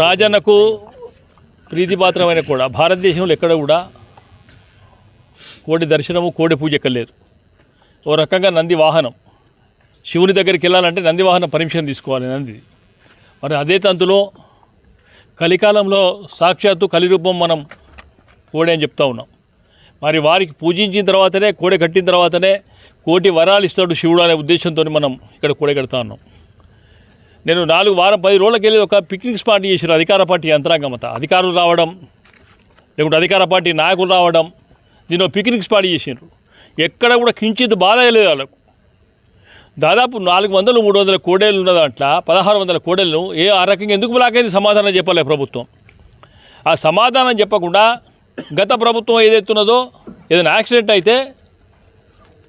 రాజన్నకు ప్రీతిపాత్రమైన కూడా భారతదేశంలో ఎక్కడ కూడా కోడి దర్శనము కోడి పూజ ఎక్కలేదు ఓ రకంగా నంది వాహనం. శివుని దగ్గరికి వెళ్ళాలంటే నంది వాహనం పర్మిషన్ తీసుకోవాలి నంది. మరి అదే తంతులో కలికాలంలో సాక్షాత్తు కలిరూపం మనం కోడి అని చెప్తా ఉన్నాం. మరి వారికి పూజించిన తర్వాతనే కోడె కట్టిన తర్వాతనే కోటి వరాలు ఇస్తాడు శివుడు అనే ఉద్దేశంతో మనం ఇక్కడ కోడె కడతా ఉన్నాం. నేను నాలుగు వారం పది రోజులకెళ్ళి ఒక పిక్నిక్ స్పాట్ చేసారు అధికార పార్టీ యంత్రాంగం అంతా. అధికారులు రావడం లేకుంటే అధికార పార్టీ నాయకులు రావడం దీని పిక్నిక్ స్పాట్ చేసిండ్రు ఎక్కడ కూడా కించిత్ బాధ లేదు వాళ్ళకు. దాదాపు నాలుగు వందలు మూడు వందల కోడేళ్ళు ఉన్న దాంట్లో పదహారు వందల కోడేళ్ళు ఏ ఆ రకంగా ఎందుకు బ్లాక్ అయింది సమాధానం చెప్పలే ప్రభుత్వం? ఆ సమాధానం చెప్పకుండా గత ప్రభుత్వం ఏదైతున్నదో ఏదైనా యాక్సిడెంట్ అయితే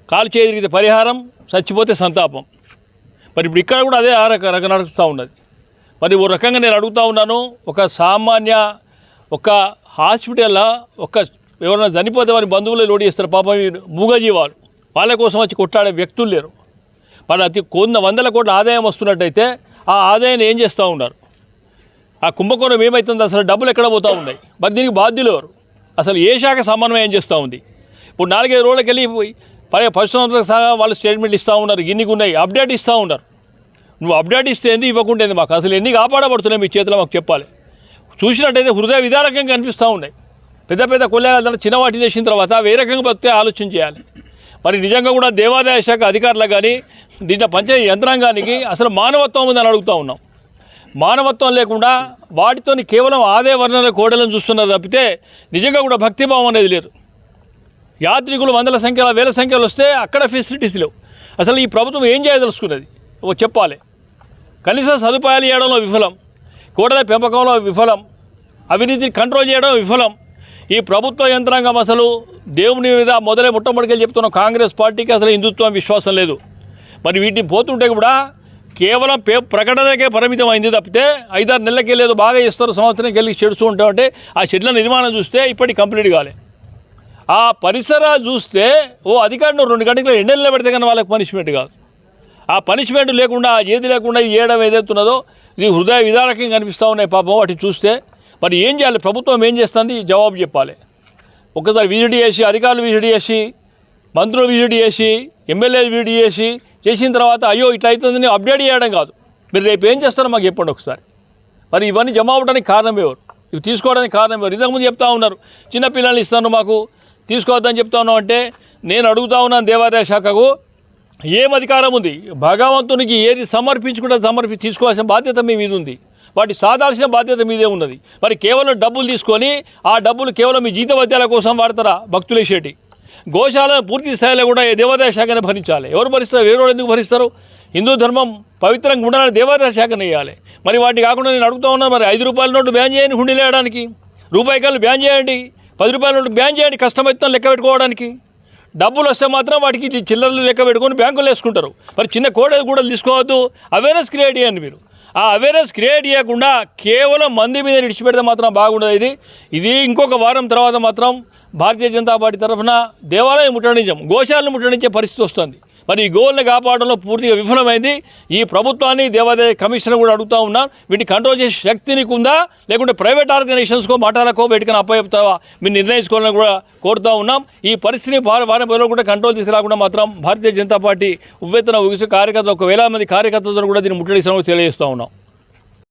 కాలు చేయగలిగితే పరిహారం చచ్చిపోతే సంతాపం. మరి ఇప్పుడు ఇక్కడ కూడా అదే ఆ రక రక నడుస్తూ ఉన్నది. మరి ఓ రకంగా నేను అడుగుతూ ఉన్నాను ఒక సామాన్య ఒక హాస్పిటల్లో ఒక ఎవరైనా చనిపోతే వారి బంధువులే లోడ్ చేస్తారు పాపం మూగజీవాలు వాళ్ళ కోసం వచ్చి కొట్లాడే వ్యక్తులు లేరు. మరి అతి కొంత వందల కోట్ల ఆదాయం వస్తున్నట్టయితే ఆ ఆదాయాన్ని ఏం చేస్తూ ఉన్నారు? ఆ కుంభకోణం ఏమవుతుంది అసలు డబ్బులు ఎక్కడ పోతూ ఉన్నాయి? మరి దీనికి బాధ్యులు ఎవరు? అసలు ఏ శాఖ సమన్వయం చేస్తూ ఉంది? ఇప్పుడు నాలుగైదు రోజులకి వెళ్ళి పరి పరిశ్రమలకు సహా వాళ్ళు స్టేట్మెంట్లు ఇస్తూ ఉన్నారు ఇన్నికి ఉన్నాయి అప్డేట్ ఇస్తూ ఉన్నారు. నువ్వు అప్డేట్ ఇస్తే ఏంది? ఇవ్వకుండా మాకు అసలు ఎన్ని కాపాడబడుతున్నాయి మీ చేతిలో మాకు చెప్పాలి. చూసినట్టయితే హృదయ విదారకంగా కనిపిస్తూ ఉన్నాయి. పెద్ద పెద్ద కొల్లేళ్ళ చిన్న వాటిని చేసిన తర్వాత వేరే రకంగా బతికే ఆలోచన చేయాలి. మరి నిజంగా కూడా దేవాదాయ శాఖ అధికారులకు కానీ దీంట్లో పంచాయతీ యంత్రాంగానికి అసలు మానవత్వం ఉందని అడుగుతూ ఉన్నాం. మానవత్వం లేకుండా వాటితోని కేవలం ఆదాయ వర్ణన కోడలను చూస్తున్నారు తప్పితే నిజంగా కూడా భక్తిభావం అనేది లేదు. యాత్రికులు వందల సంఖ్యలో వేల సంఖ్యలో వస్తే అక్కడ ఫెసిలిటీస్ లేవు. అసలు ఈ ప్రభుత్వం ఏం చేయదలుచుకున్నది? ఓ చెప్పాలి. కనీస సదుపాయాలు ఇవ్వడంలో విఫలం కోడల పెంపకంలో విఫలం అవినీతిని కంట్రోల్ చేయడం విఫలం. ఈ ప్రభుత్వ యంత్రాంగం అసలు దేవుని మీద మొదలై ముట్టమొడికెళ్ళి చెప్తున్న కాంగ్రెస్ పార్టీకి అసలు హిందుత్వం విశ్వాసం లేదు. మరి వీటిని పోతుంటే కూడా కేవలం పే ప్రకటనకే పరిమితం అయింది తప్పితే ఐదారు నెలలకి లేదు బాగా ఇస్తారు సంవత్సరంకి వెళ్ళి చెడుస్తూ ఉంటామంటే ఆ షెడ్ల నిర్మాణం చూస్తే ఇప్పటికి కంప్లీట్ కాలే. ఆ పరిసరాలు చూస్తే ఓ అధికారులు రెండు గంటలు ఎండల్లో పెడితే కానీ వాళ్ళకి పనిష్మెంట్ కాదు. ఆ పనిష్మెంట్ లేకుండా ఏది లేకుండా ఈ ఏదైతున్నదో ఇది హృదయ విదారకంగా కనిపిస్తూ ఉన్నాయి పాపం. వాటిని చూస్తే మరి ఏం చేయాలి? ప్రభుత్వం ఏం చేస్తుంది? జవాబు చెప్పాలి. ఒకసారి విజిట్ చేసి అధికారులు విజిట్ చేసి మంత్రులు విజిట్ చేసి ఎమ్మెల్యేలు విజిట్ చేసి చేసిన తర్వాత అయ్యో ఇట్లా అవుతుందని అప్డేట్ చేయడం కాదు. మీరు రేపు ఏం చేస్తారో మాకు చెప్పండి ఒకసారి. మరి ఇవన్నీ జమ అవడానికి కారణం ఎవరు? ఇవి తీసుకోవడానికి కారణం ఎవరు? ఇంతకుముందు చెప్తా ఉన్నారు చిన్న పిల్లల్ని ఇస్తాను మాకు తీసుకోవద్దని చెప్తా ఉన్నాం అంటే నేను అడుగుతా ఉన్నాను దేవాదాయ శాఖకు ఏం అధికారం ఉంది? భగవంతునికి ఏది సమర్పించుకుంటే సమర్పి తీసుకోవాల్సిన బాధ్యత మీ మీద ఉంది. వాటి సాధాల్సిన బాధ్యత మీదే ఉన్నది. మరి కేవలం డబ్బులు తీసుకొని ఆ డబ్బులు కేవలం మీ జీతవత్యాల కోసం వాడతారా? భక్తులేసేటి గోశాలను పూర్తి స్థాయిలో కూడా ఈ దేవాదాయ శాఖను భరించాలి. ఎవరు భరిస్తారు? వేరే ఎందుకు భరిస్తారు? హిందూ ధర్మం పవిత్రంగా ఉండాలని దేవాదాయ శాఖను వేయాలి మరి వాటి కాకుండా నేను అడుగుతా ఉన్నాను మరి ఐదు రూపాయల నోటు బ్యాన్ చేయండి హుండీలు వేయడానికి. రూపాయి కాళ్ళు బ్యాన్ చేయండి. పది రూపాయల నోటు బ్యాన్ చేయండి కష్టమవుతుందని లెక్క పెట్టుకోవడానికి. డబ్బులు వస్తే మాత్రం వాటికి చిల్లరలు లెక్క పెట్టుకొని బ్యాంకులు వేసుకుంటారు. మరి చిన్న కోడలు కూడా తీసుకోవద్దు. అవేర్నెస్ క్రియేట్ చేయండి మీరు. ఆ అవేర్నెస్ క్రియేట్ చేయకుండా కేవలం మంది మీద విడిచిపెడితే మాత్రం బాగుండదు ఇది. ఇది ఇంకొక వారం తర్వాత మాత్రం భారతీయ జనతా పార్టీ తరఫున దేవాలయం ముట్టడించాం. గోశాలను ముట్టడించే పరిస్థితి వస్తుంది. మరి ఈ గోల్ని కాపాడంలో పూర్తిగా విఫలమైంది. ఈ ప్రభుత్వాన్ని దేవాదాయ కమిషన్ కూడా అడుగుతా ఉన్నాం వీటిని కంట్రోల్ చేసే శక్తి నీకు ఉందా లేకుంటే ప్రైవేట్ ఆర్గనైజేషన్స్కో మఠాలకో పెట్టుకుని అప్పచెప్తావా మీరు నిర్ణయించుకోవాలని కూడా కోరుతూ ఉన్నాం. ఈ పరిస్థితిని వారం రోజులు కూడా కంట్రోల్ తీసుకురాకుండా మాత్రం భారతీయ జనతా పార్టీ ఉవ్వెత్తన ఉగిసి కార్యకర్తలు ఒక వేల మంది కార్యకర్తలతో కూడా దీన్ని ముట్టడిస్తామని తెలియజేస్తూ ఉన్నాం.